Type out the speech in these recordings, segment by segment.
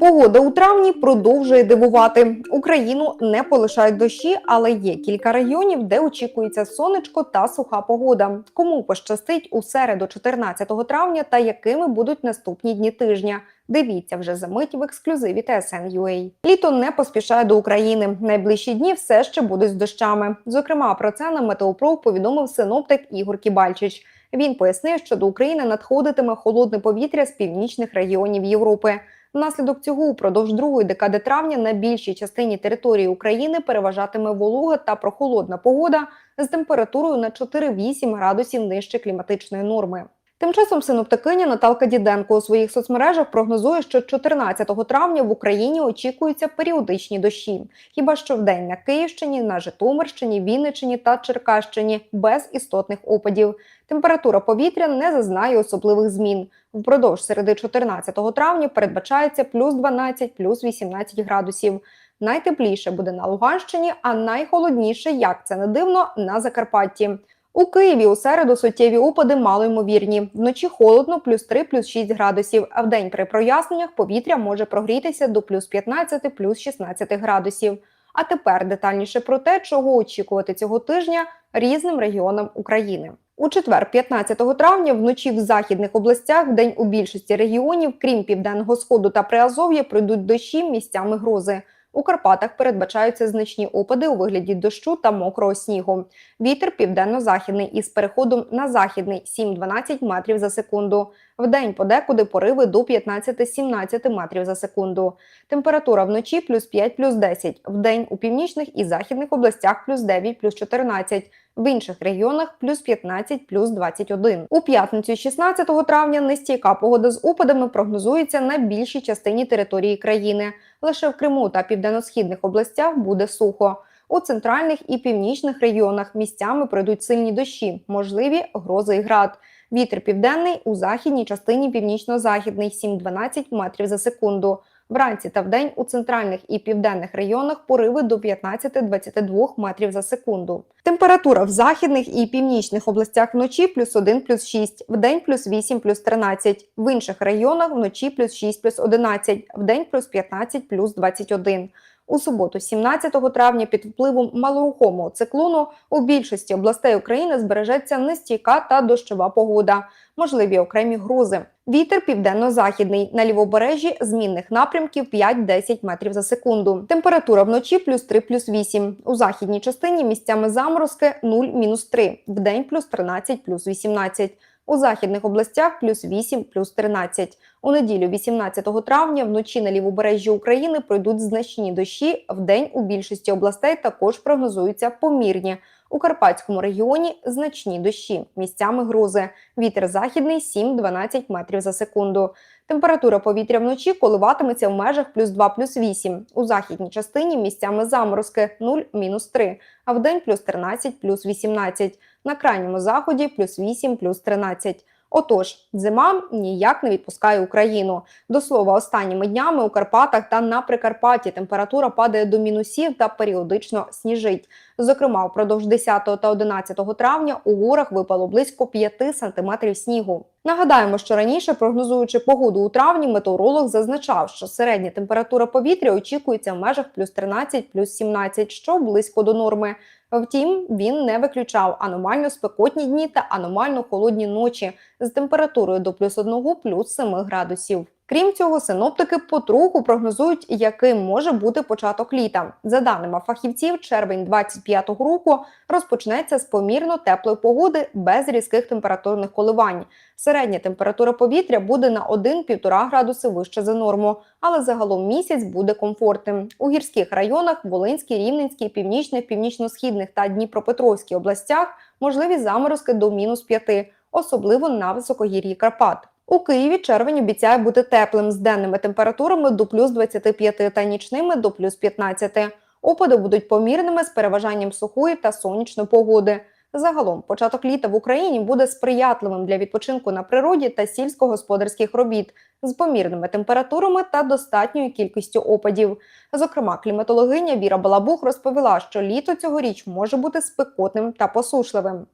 Погода у травні продовжує дивувати. Україну не полишають дощі, але є кілька регіонів, де очікується сонечко та суха погода. Кому пощастить у середу, 14 травня, та якими будуть наступні дні тижня? Дивіться вже за мить в ексклюзиві TSN.ua. Літо не поспішає до України. Найближчі дні все ще будуть з дощами. Зокрема, про це на Метеопро повідомив синоптик Ігор Кібальчич. Він пояснив, що до України надходитиме холодне повітря з північних регіонів Європи. Внаслідок цього упродовж другої декади травня на більшій частині території України переважатиме волога та прохолодна погода з температурою на 4-8 градусів нижче кліматичної норми. Тим часом синоптикиня Наталка Діденко у своїх соцмережах прогнозує, що 14 травня в Україні очікуються періодичні дощі. Хіба що вдень на Київщині, на Житомирщині, Вінниччині та Черкащині без істотних опадів. Температура повітря не зазнає особливих змін. Впродовж середи 14 травня передбачається плюс 12, плюс 18 градусів. Найтепліше буде на Луганщині, а найхолодніше, як це не дивно, на Закарпатті. У Києві у середу суттєві опади малоймовірні. Вночі холодно, плюс 3, плюс 6 градусів. А вдень при проясненнях повітря може прогрітися до плюс 15, плюс 16 градусів. А тепер детальніше про те, чого очікувати цього тижня різним регіонам України. У четвер, 15 травня, вночі в західних областях, вдень у більшості регіонів, крім південного сходу та Приазов'я, пройдуть дощі місцями грози. У Карпатах передбачаються значні опади у вигляді дощу та мокрого снігу. Вітер південно-західний із переходом на західний 7-12 метрів за секунду. Вдень подекуди пориви до 15-17 метрів за секунду. Температура вночі плюс 5, плюс 10. Вдень у північних і західних областях плюс 9, плюс 14. В інших регіонах плюс 15, плюс 21. У п'ятницю 16 травня нестійка погода з опадами прогнозується на більшій частині території країни. Лише в Криму та південно-східних областях буде сухо. У центральних і північних регіонах місцями пройдуть сильні дощі, можливі грози і град. Вітер південний у західній частині північно-західний 7-12 метрів за секунду. Вранці та вдень у центральних і південних районах пориви до 15-22 метрів за секунду. Температура в західних і північних областях вночі плюс 1, плюс 6, вдень плюс 8, плюс 13. В інших районах вночі плюс 6, плюс 11, вдень плюс 15, плюс 21. У суботу, 17 травня, під впливом малорухомого циклону у більшості областей України збережеться нестійка та дощова погода, можливі окремі грози. Вітер південно-західний на лівобережжі змінних напрямків 5-10 метрів за секунду. Температура вночі плюс 3, плюс 8. У західній частині місцями заморозки 0-3, вдень плюс 13, плюс 18. У західних областях плюс 8, плюс 13. У неділю 18 травня вночі на лівобережжі України пройдуть значні дощі. Вдень у більшості областей також прогнозуються помірні. У Карпатському регіоні значні дощі, місцями грози. Вітер західний 7-12 метрів за секунду. Температура повітря вночі коливатиметься в межах плюс 2, плюс 8. У західній частині місцями заморозки 0, мінус 3, а вдень плюс 13, плюс 18. На крайньому заході плюс 8, плюс 13. Отож, зима ніяк не відпускає Україну. До слова, останніми днями у Карпатах та на Прикарпатті температура падає до мінусів та періодично сніжить. Зокрема, впродовж 10 та 11 травня у горах випало близько 5 сантиметрів снігу. Нагадаємо, що раніше, прогнозуючи погоду у травні, метеоролог зазначав, що середня температура повітря очікується в межах плюс 13, плюс 17, що близько до норми. Втім, він не виключав аномально спекотні дні та аномально холодні ночі з температурою до плюс 1, плюс 7 градусів. Крім цього, синоптики потроху прогнозують, яким може бути початок літа. За даними фахівців, червень 25-го року розпочнеться з помірно теплої погоди без різких температурних коливань. Середня температура повітря буде на 1-1,5 градуси вище за норму, але загалом місяць буде комфортним. У гірських районах Волинській, Рівненській, Північних, Північно-Східних та Дніпропетровській областях можливі заморозки до мінус 5, особливо на високогір'ї Карпат. У Києві червень обіцяє бути теплим з денними температурами до плюс 25 та нічними до плюс 15. Опади будуть помірними з переважанням сухої та сонячної погоди. Загалом, початок літа в Україні буде сприятливим для відпочинку на природі та сільськогосподарських робіт з помірними температурами та достатньою кількістю опадів. Зокрема, кліматологиня Віра Балабух розповіла, що літо цьогоріч може бути спекотним та посушливим.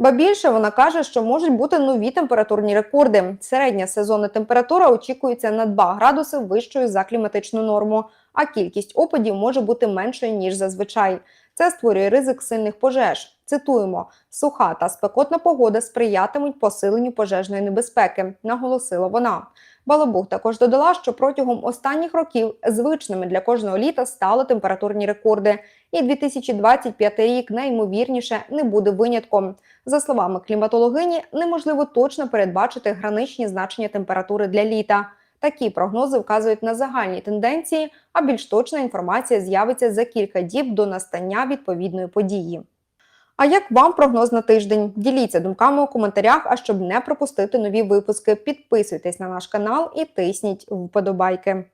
Ба більше вона каже, що можуть бути нові температурні рекорди. Середня сезонна температура очікується на 2 градуси вищою за кліматичну норму, а кількість опадів може бути меншою ніж зазвичай. Це створює ризик сильних пожеж. Цитуємо: суха та спекотна погода сприятимуть посиленню пожежної небезпеки, наголосила вона. Балабух також додала, що протягом останніх років звичними для кожного літа стали температурні рекорди, і 2025 рік найімовірніше не буде винятком. За словами кліматологині, неможливо точно передбачити граничні значення температури для літа. Такі прогнози вказують на загальні тенденції, а більш точна інформація з'явиться за кілька діб до настання відповідної події. А як вам прогноз на тиждень? Діліться думками у коментарях. А щоб не пропустити нові випуски, підписуйтесь на наш канал і тисніть вподобайки.